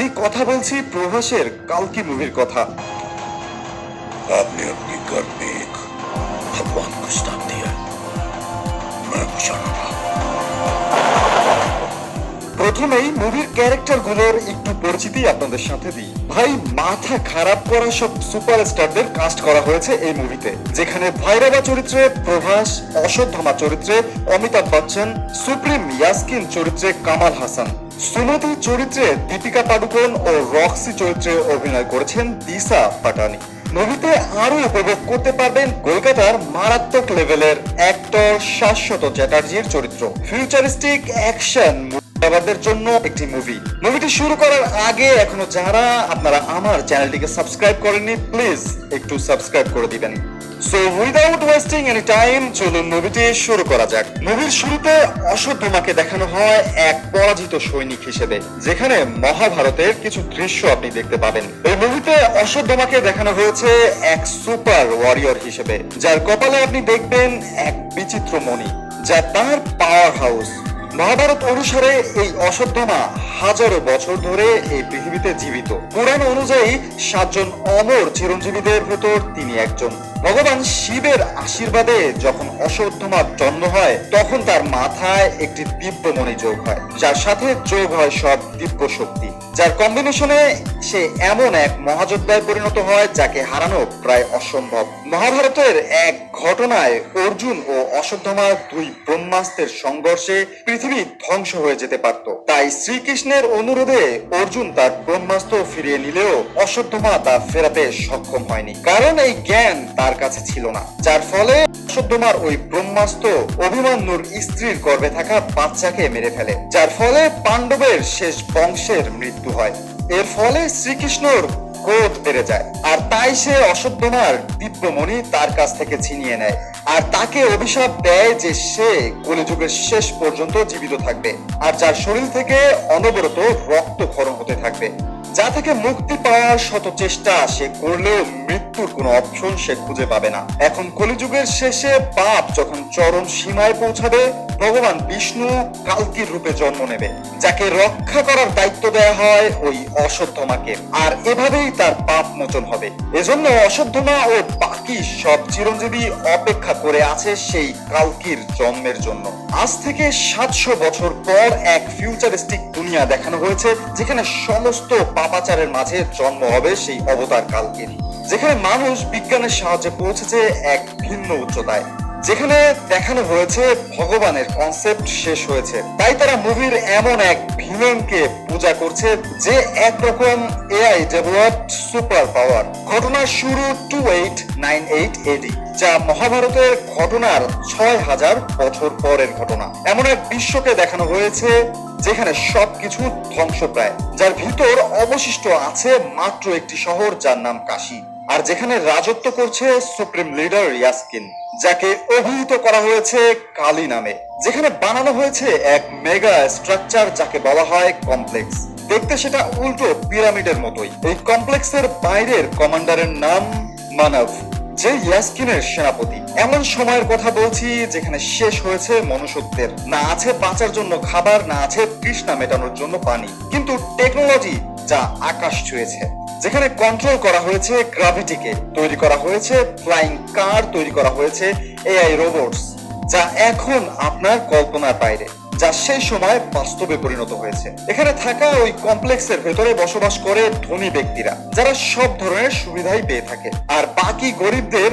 যে কথা বলছি প্রভাসের কালকি মুভির কথা। আপনি আপনি ভগবান প্রথমেই মুভির ক্যারেক্টারগুলোর একটু পরিচিতি আপনাদের সাথে দিই। ভাই মাথা খারাপ করা সব সুপারস্টারদের কাস্ট করা হয়েছে এই মুভিতে যেখানে ভৈরবা চরিত্রে প্রভাস অশোদ্ধমা চরিত্রে অমিতাভ বচ্চন সুপ্রিম ইয়াসকিন চরিত্রে কামাল হাসান। সুমতি চরিত্রে দীপিকা পাডুকোন ও রক্সি চরিত্রে অভিনয় করেছেন দিশা পাটানি। মুভিতে আরও উপভোগ করতে পারবেন কলকাতার মারাত্মক লেভেলের অ্যাক্টর শাশ্বত চ্যাটার্জির চরিত্র। ফিউচারিস্টিক অ্যাকশন মুর্দাবাদের জন্য একটি মুভি। মুভিটি শুরু করার আগে এখনও যারা, আপনারা আমার চ্যানেলটিকে সাবস্ক্রাইব করেননি, প্লিজ একটু সাবস্ক্রাইব করে দিবেন। So without wasting any time চলুন মুভিটি শুরু করা যাক। মুভির শুরুতে অশ্বত্থমাকে দেখানো হয় এক পরাজিত সৈনিক হিসেবে, যেখানে মহাভারতের কিছু দৃশ্য আপনি দেখতে পাবেন। এই মুভিতে অশ্বত্থমাকে দেখানো হয়েছে এক সুপার ওয়ারিয়র হিসেবে, যার কপালে আপনি দেখবেন এক বিচিত্র মণি, যা তার পাওয়ার হাউস মহাভারত অনুসারে এই অশ্বত্থমা হাজারো বছর ধরে এই পৃথিবীতে জীবিত। পুরাণ অনুযায়ী সাতজন অমর চিরঞ্জীবীদের ভেতর তিনি একজন। ভগবান শিবের আশীর্বাদে যখন অশ্বত্থমার জন্ম হয়, তখন তার মাথায় একটি দিব্যমণি যোগ হয়। যার সাথে যোগ হয় সব দিব্য শক্তি। যার কম্বিনেশনে সে এমন এক মহাযোদ্ধায় পরিণত হয়, যাকে হারানো প্রায় অসম্ভব। মহাভারতের এক ঘটনায় অর্জুন ও অশ্বত্থমা দুই ব্রহ্মাস্ত্রের সংঘর্ষে পৃথিবী ধ্বংস হয়ে যেতে পারত। তাই শ্রীকৃষ্ণের অনুরোধে অর্জুন তার ব্রহ্মাস্ত্র ফিরিয়ে নিলেও অশ্বত্থমা তা ফেরাতে সক্ষম হয়নি। কারণ এই জ্ঞান তার কাছে ছিল না। যার ফলে অশ্বত্থমার ওই ব্রহ্মাস্ত্র অভিমন্যুর স্ত্রীর গর্ভে থাকা বাচ্চাকে মেরে ফেলে। যার ফলে পাণ্ডবের শেষ বংশের মৃত্যু হয়। এর ফলে শ্রীকৃষ্ণর ক্রোধ বেড়ে যায়। আর তাই সে অশ্বত্থমার দিব্যমণি তার কাছ থেকে ছিনিয়ে নেয়। আর তাকে অভিশাপ দেয় যে সে কলিযুগের শেষ পর্যন্ত জীবিত থাকবে। আর যার শরীর থেকে অনবরত রক্তক্ষরণ হতে থাকবে। যা থেকে মুক্তি পাওয়ার শত চেষ্টা, সে করলেও মৃত্যুর কোনো অপশন সে খুঁজে পাবে না। এখন কলিযুগের শেষে পাপ যখন চরম সীমায় পৌঁছাবে ভগবান বিষ্ণু কালকির রূপে জন্ম নেবে, যাকে রক্ষা করার দায়িত্ব দেয়া হয় ওই অশ্বত্থমাকে। আর এভাবেই তার পাপ মোচন হবে। এজন্য অশ্বত্থমা ও বাকি সব চিরঞ্জীবী অপেক্ষা করে আছে সেই কালকির জন্মের জন্য। আজ থেকে সাতশো বছর পর এক ফিউচারিস্টিক দুনিয়া দেখানো হয়েছে, যেখানে সমস্ত পাপাচারের মাঝে জন্ম হবে সেই অবতার কালকির। যেখানে মানুষ বিজ্ঞানের সাহায্যে পৌঁছেছে এক ভিন্ন উচ্চতায়। যেখানে দেখানো হয়েছে ভগবানের কনসেপ্ট শেষ হয়েছে। তাই তারা মুভির এমন এক ভিলেনকে পূজা করছে যে একরকম এআই ডেভেলপড সুপার পাওয়ার ঘটনার শুরু two eight nine eight AD যা মহাভারতের ঘটনার ছয় হাজার বছর পরের ঘটনা। এমন এক বিশ্বকে দেখানো হয়েছে যেখানে সবকিছু ধ্বংসপ্রায়, যার ভিতর অবশিষ্ট আছে মাত্র একটি শহর যার নাম কাশী। আর যেখানে রাজত্ব করছে সুপ্রিম লিডার ইয়াসকিন, যাকে অভিহিত করা হয়েছে কালী নামে, যেখানে বানানো হয়েছে এক মেগা স্ট্রাকচার যাকে বলা হয় কমপ্লেক্স দেখতে সেটা উল্টো পিরামিডের মতোই। এই কমপ্লেক্সের বাইরের কমান্ডারের নাম মানব, যে ইয়াসকিনের সেনাপতি। এমন সময়ের কথা বলছি যেখানে শেষ হয়েছে মনুষ্যত্বের। না আছে বাঁচার জন্য খাবার, না আছে তৃষ্ণা মেটানোর জন্য পানি। কিন্তু টেকনোলজি যা আকাশ ছুঁয়েছে। যেখানে কন্ট্রোল করা হয়েছে গ্রাভিটিকে তৈরি করা হয়েছে ফ্লাইং কার তৈরি করা হয়েছে এআই রোবটস যা এখন আপনার কল্পনার বাইরে, যা সেই সময় বাস্তবে পরিণত হয়েছে। এখানে থাকা ওই কমপ্লেক্সের ভেতরে বসবাস করে ধনী ব্যক্তিরা, যারা সব ধরনের সুবিধাই পেয়ে থাকে। আর বাকি গরিবদের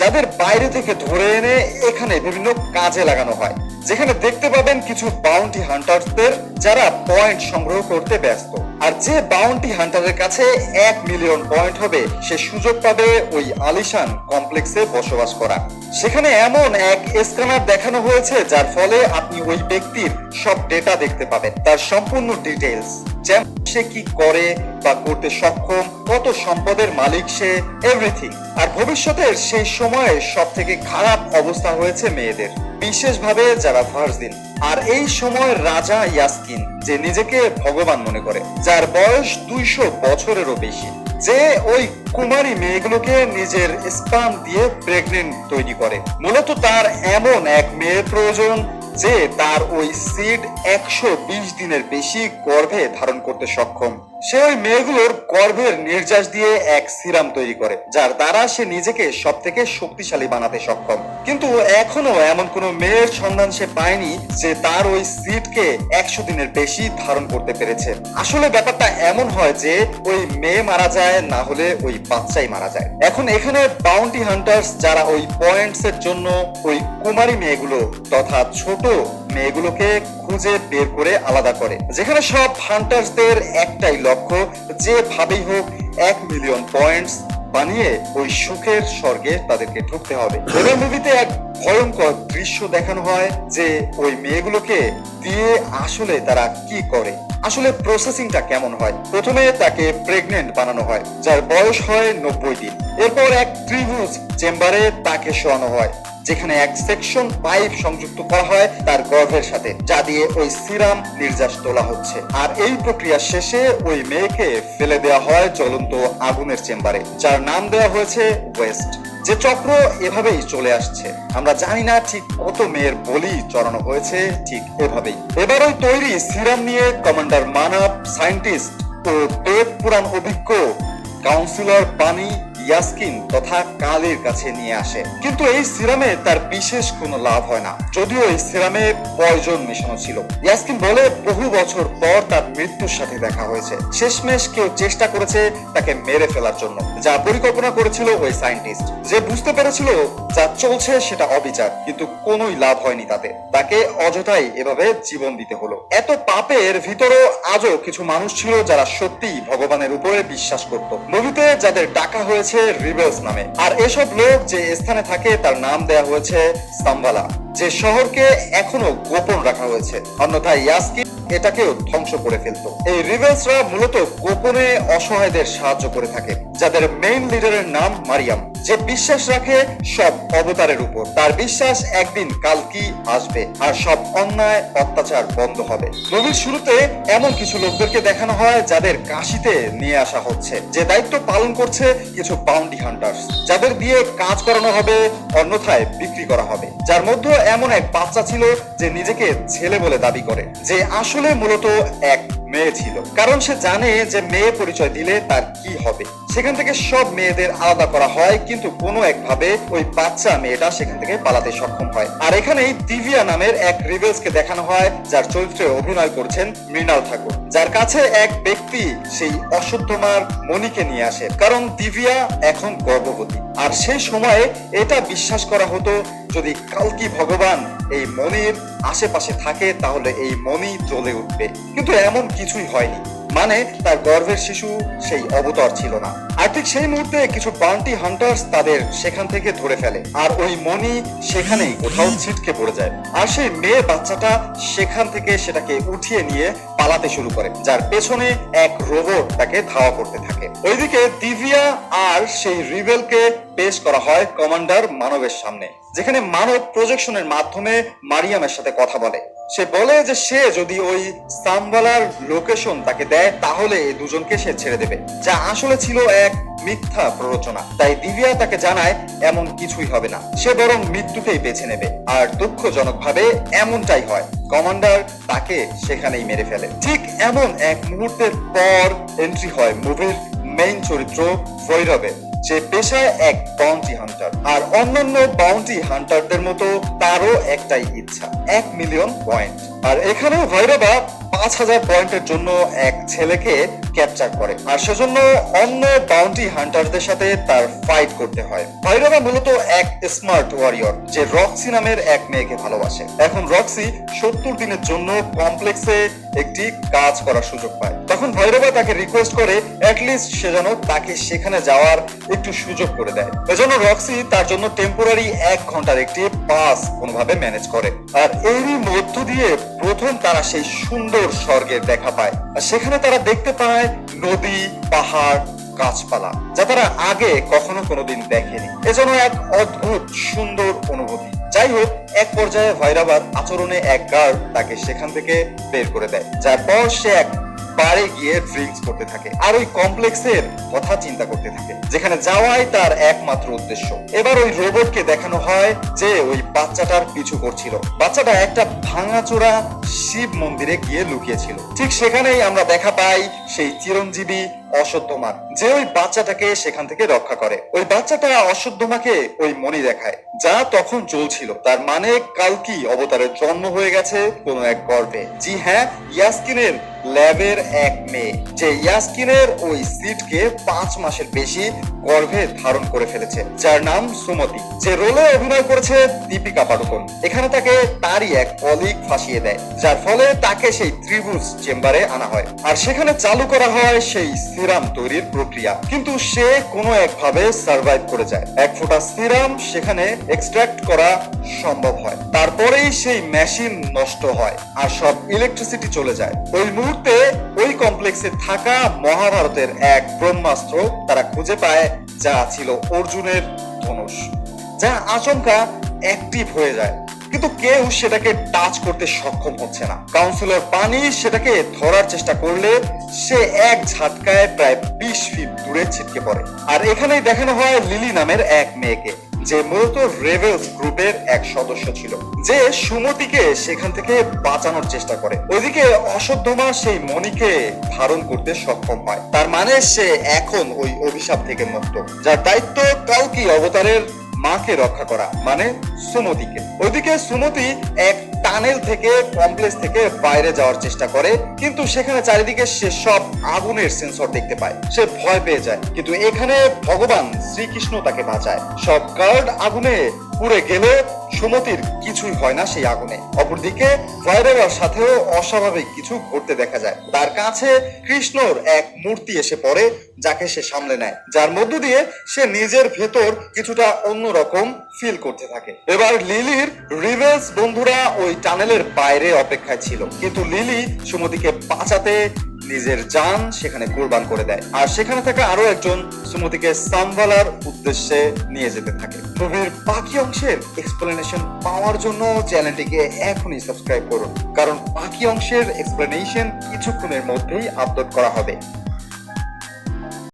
যাদের বাইরে থেকে ধরে এনে এখানে বিভিন্ন কাজে লাগানো হয়, যেখানে দেখতে পাবেন কিছু বাউন্টি হান্টারদের যারা পয়েন্ট সংগ্রহ করতে ব্যস্ত। আর যে বাউন্টি হান্টারের কাছে এক মিলিয়ন পয়েন্ট হবে, সে সুযোগ পাবে ওই আলিশান কমপ্লেক্সে বসবাস করা। সেখানে এমন এক স্ক্যানার দেখানো হয়েছে, যার ফলে আপনি ওই ব্যক্তির সব ডেটা দেখতে পাবেন, তার সম্পূর্ণ ডিটেলস যেমন সে কি করে বা করতে সক্ষম, কত সম্পদের মালিক সে এভরিথিং আর ভবিষ্যতের সেই সময়ে সব থেকে খারাপ অবস্থা হয়েছে মেয়েদের, বিশেষভাবে যারা ভার্জিন আর এই সময় রাজা ইয়াসকিন, যে নিজেকে ভগবান মনে করে, যার বয়স দুইশো বছরেরও বেশি। যে ওই কুমারী মেয়েগুলোকে নিজের স্পাম দিয়ে প্রেগনেন্ট তৈরি করে। মূলত তার এমন এক মেয়ের প্রয়োজন যে তার ওই সিড একশো বিশ দিনের বেশি গর্ভে ধারণ করতে সক্ষম। সে ওই মেয়েগুলোর গর্ভের নির্যাস দিয়ে এক সিরাম তৈরি করে, যার দ্বারা সে নিজেকে সব থেকে শক্তিশালী বানাতে সক্ষম। কিন্তু এখনও এমন কোনো মেয়ের সন্ধান সে পায়নি যে তার ওই সিটকে একশো দিনের বেশি ধারণ করতে পেরেছে। আসলে ব্যাপারটা এমন হয় যে ওই মেয়ে মারা যায়, না হলে ওই বাচ্চাই মারা যায়। এখন এখানে বাউন্টি হান্টার্স যারা ওই পয়েন্টস এর জন্য ওই কুমারী মেয়েগুলো তথা ছোট মেয়েগুলোকে খুঁজে বের করে আলাদা করে। যেখানে সব হান্টার্সদের একটাই লক্ষ্য, যেভাবেই হোক, এক মিলিয়ন পয়েন্টস বানিয়ে ওই সুখের স্বর্গে তাদেরকে ঢুকতে হবে। এবার মুভিতে এক ভয়ঙ্কর দৃশ্য দেখানো হয় যে ওই মেয়েগুলোকে দিয়ে আসলে তারা কি করে। আসলে প্রসেসিংটা কেমন হয়? প্রথমে তাকে প্রেগনেন্ট বানানো হয়, যার বয়স হয় নব্বই দিন। এরপর এক ত্রিভুজ চেম্বারে তাকে শোয়ানো হয়। যেখানে এক সেকশন পাইপ সংযুক্ত করা হয় তার গর্ভের সাথে, যা দিয়ে ওই সিরাম নির্যাস তোলা হচ্ছে। আর এই প্রক্রিয়া শেষে ওই মেয়েকে ফেলে দেওয়া হয় জ্বলন্ত আগুনের চেম্বারে, যার নাম দেওয়া হয়েছে ওয়েস্ট যে চক্র এভাবেই চলে আসছে। আমরা জানি না ঠিক কত মেয়ের বলি চড়ানো হয়েছে, ঠিক এভাবেই। এবার ওই তৈরি সিরাম নিয়ে কমান্ডার মানব, সায়েন্টিস্ট ও দেব পুরাণ অভিজ্ঞ কাউন্সিলর বাণী ইয়াসকিন তথা কালের কাছে নিয়ে আসে। কিন্তু এই সিরামে তার বিশেষ কোনো লাভ হয় না। যদিও এই সিরামে পয়জন মেশানো ছিল। ইয়াসকিন বলে বহু বছর পর তার মৃত্যুর সাথে দেখা হয়েছে। শেষমেশ কেউ চেষ্টা করেছে তাকে মেরে ফেলার জন্য, যা পরিকল্পনা করেছিল ওই সায়েন্টিস্ট। যে বুঝতে পেরেছিল যা চলছে সেটা অবিচার, কিন্তু কোনোই লাভ হয়নি তাতে। তাকে অযথাই এভাবে জীবন দিতে হলো। এত পাপের ভিতরেও আজও কিছু মানুষ ছিল যারা সত্যি ভগবানের উপরে বিশ্বাস করত। মুভিতে যাদের ডাকা হয়েছে রিবেলস নামে। আর এসব লোক যে স্থানে থাকে, তার নাম দেয়া হয়েছে সাম্বালা, যে শহরকে এখনও গোপন রাখা হয়েছে। অন্যথায় ইয়াসকি এটাকেও ধ্বংস করে ফেলতো। এই রিবেলসরা মূলত গোপনে অসহায়দের সাহায্য করে থাকে, যাদের মেইন লিডারের নাম মারিয়াম। যে বিশ্বাস রাখে সব অবতারের উপর। তার বিশ্বাস একদিন কালকি আসবে? আর সব অন্যায় অত্যাচার বন্ধ হবে। মুভির শুরুতে এমন কিছু লোকদেরকে দেখানো হয় যাদের কাশিতে নিয়ে আসা হচ্ছে। যে দায়িত্ব পালন করছে কিছু বাউন্ডি হান্টার্স যাদের দিয়ে কাজ করানো হবে, অন্যথায় বিক্রি করা হবে। যার মধ্যে এমন এক বাচ্চা ছিল যে নিজেকে ছেলে বলে দাবি করে। যে আসলে মূলত এক মেয়ে ছিল। কারণ সে জানে যে মেয়ে পরিচয় দিলে তার কি হবে। সেখান থেকে সব মেয়েদের আলাদা করা হয়, কিন্তু কোনো একভাবে ওই বাচ্চা মেয়েটা সেখান থেকে পালাতে সক্ষম হয়। আর এখানেই দিভিয়া নামের এক রিভেলসকে দেখানো হয়, যার চরিত্রে অভিনয় করছেন মৃণাল ঠাকুর। যার কাছে এক ব্যক্তি, সেই অশুদ্ধমার মণিকে নিয়ে আসে, কারণ দিভিয়া এখন গর্ভবতী। আর সেই সময়ে এটা বিশ্বাস করা হতো, যদি কালকি ভগবান এই মনির আশেপাশে থাকে, তাহলে এই মণি জ্বলে উঠবে। কিন্তু এমন কিছুই হয়নি। মানে তার গর্ভের শিশু সেই অবতার ছিল না। আর ঠিক সেই মুহূর্তে কিছু বান্টি হান্টার্স তাদের সেখান থেকে ধরে ফেলে। আর ওই মনি সেখানেই কোথাও ছিটকে পড়ে যায়। আর সেই মেয়ে বাচ্চাটা সেখান থেকে সেটাকে উঠিয়ে নিয়ে পালাতে শুরু করে, যার পেছনে এক রোবট তাকে ধাওয়া করতে থাকে। ওইদিকে দিভিয়া আর সেই রিবেলকে পেশ করা হয় কমান্ডার মানবের সামনে, যেখানে মানব প্রজেকশনের মাধ্যমে মারিয়ামের সাথে কথা বলে। সে বলে যে সে যদি ওই সাম্বালার লোকেশন তাকে দেয়, তাহলে এই দুজনকে সে ছেড়ে দেবে, যা আসলে ছিল এক মিথ্যা প্ররোচনা। তাই দিভিয়া তাকে জানায়, এমন কিছুই হবে না। সে বরং মৃত্যুকেই বেছে নেবে। আর দুঃখজনকভাবে এমনটাই হয়। কমান্ডার তাকে সেখানেই মেরে ফেলে। ঠিক এমন এক মুহূর্তের পর এন্ট্রি হয় মুভির মেইন চরিত্র ভৈরবের যে পেশায় এক বাউন্টি হান্টার আর অন্যান্য বাউন্টি হান্টারদের মতো তারও একটাই ইচ্ছা, এক মিলিয়ন পয়েন্ট আর এখানেও ভৈরবা পাঁচ হাজার পয়েন্টের জন্য এক ছেলেকে ক্যাপচার করে। আর সেজন্য অন্য বাউন্টি হান্টারদের সাথে তার ফাইট করতে হয়। ভাইরবা মূলত এক স্মার্ট ওয়ারিয়র যে রক্সি নামের এক মেয়েকে ভালোবাসে। এখন রক্সি সত্তর দিনের জন্য কমপ্লেক্সে একটি কাজ করার সুযোগ পায়। তখন ভৈরবা তাকে রিকোয়েস্ট করে অ্যাটলিস্ট সে যেন তাকে সেখানে যাওয়ার একটু সুযোগ করে দেয়। এজন্য রক্সি তার জন্য টেম্পোরারি এক ঘণ্টার একটি পাস কোনোভাবে ম্যানেজ করে। আর এরই মধ্য দিয়ে প্রথম তারা সেই সুন্দর স্বর্গের দেখা পায়। আর সেখানে তারা দেখতে পায় নদী, পাহাড়, গাছপালা, যা তারা আগে কখনো কোনোদিন দেখেনি। এজন্য এক অদ্ভুত সুন্দর অনুভূতি। যাই হোক, এক পর্যায়ে ভৈরবাদ আচরণে এক গার্ড তাকে সেখান থেকে বের করে দেয়, যার পর সে এক বারে গিয়ে ড্রিঙ্কস করতে থাকে। আর ওই কমপ্লেক্সের কথা চিন্তা করতে থাকে, যেখানে যাওয়াই তার একমাত্র উদ্দেশ্য। এবার ওই রোবটকে দেখানো হয় যে ওই বাচ্চাটার পিছু করছিল। বাচ্চাটা একটা ভাঙাচোরা শিব মন্দিরে গিয়ে লুকিয়েছিল। ঠিক সেখানেই আমরা দেখা পাই সেই চিরঞ্জীবী অশ্বত্থমার যে ওই বাচ্চাটাকে সেখান থেকে রক্ষা করে। ওই বাচ্চাটা অশ্বত্থমাকে ওই মনি দেখায়, যা তখন চলছিল। তার মানে কালকি অবতারের জন্ম হয়ে গেছে কোনো এক গর্ভে। জি হ্যাঁ ইয়াসকিনের ল্যাবের এক মেয়ে, যে ইয়াসকিনের ওই সিটকে পাঁচ মাসের বেশি গর্ভে ধারণ করে ফেলেছে, যার নাম সুমতি। যে রোলে অভিনয় করেছে দীপিকা পাডুকোন। এখানে তাকে তারই এক কলিগ ফাঁসিয়ে দেয়, যার ফলে তাকে সেই ত্রিভুজ চেম্বারে আনা হয়। আর সেখানে চালু করা হয় সেই সিরাম তৈরির প্রক্রিয়া। কিন্তু সে কোনো একভাবে সার্ভাইভ করে যায়। এক ফোঁটা সিরাম সেখানে এক্সট্রাক্ট করা সম্ভব হয়। তারপরেই সেই মেশিন নষ্ট হয় আর সব ইলেকট্রিসিটি চলে যায়। ওই মুহূর্তে ওই কমপ্লেক্সে থাকা মহাভারতের এক ব্রহ্মাস্ত্র তারা খুঁজে পায়, যা ছিল অর্জুনের ধনুষ। যা আচমকা অ্যাক্টিভ হয়ে যায়। কিন্তু কেউ সেটাকে টাচ করতে সক্ষম হচ্ছে না। কাউন্সিলর পানি সেটাকে ধরার চেষ্টা করলে সে এক ঝাটকায় প্রায় বিশ ফিট দূরে ছিটকে পড়ে। আর এখানেই দেখানো হয় লিলি নামের এক মেয়েকে, যে মূলত রেভেলস গ্রুপের এক সদস্য ছিল, যে সুমতিকে সেখান থেকে বাঁচানোর চেষ্টা করে। ওইদিকে অসদ্ধমা সেই মণিকে ধারণ করতে সক্ষম হয়। তার মানে সে এখন ওই অভিশাপ থেকে মুক্ত। যার দায়িত্ব কালকি অবতারের মাকে রক্ষা করা মানে সুমতিকে। ওইদিকে সুমতি এক টানেল থেকে কমপ্লেক্স থেকে বাইরে যাওয়ার চেষ্টা করে, কিন্তু সেখানে চারিদিকে সে সব আগুনের সেন্সর দেখতে পায়। সে ভয় পেয়ে যায়। কিন্তু এখানে ভগবান শ্রীকৃষ্ণ তাকে বাঁচায়। সব গার্ড আগুনে পুড়ে গেলে সুমতির কিছুই হয় না সেই আগুনে। অপরদিকে ভৈরবার সাথেও অস্বাভাবিক কিছু ঘটতে দেখা যায়। তার কাছে কৃষ্ণর এক মূর্তি এসে পড়ে, যাকে সে সামলে নেয়। যার মধ্য দিয়ে সে নিজের ভেতর কিছুটা অন্যরকম ফিল করতে থাকে। এবার লিলির রিভেলস বন্ধুরা ওই টানেলের বাইরে অপেক্ষায় ছিল। কিন্তু লিলি সুমতিকে বাঁচাতে নিজের যান সেখানে কোরবান করে দেয়। আর সেখানে থাকা আরও একজন সুমতিকে সামভালার উদ্দেশ্যে নিয়ে যেতে থাকে। মুভির বাকি অংশের এক্সপ্লেনেশন পাওয়ার জন্য চ্যানেলটিকে এখনই সাবস্ক্রাইব করুন। কারণ বাকি অংশের এক্সপ্লেনেশন কিছুক্ষণের মধ্যেই আপলোড করা হবে।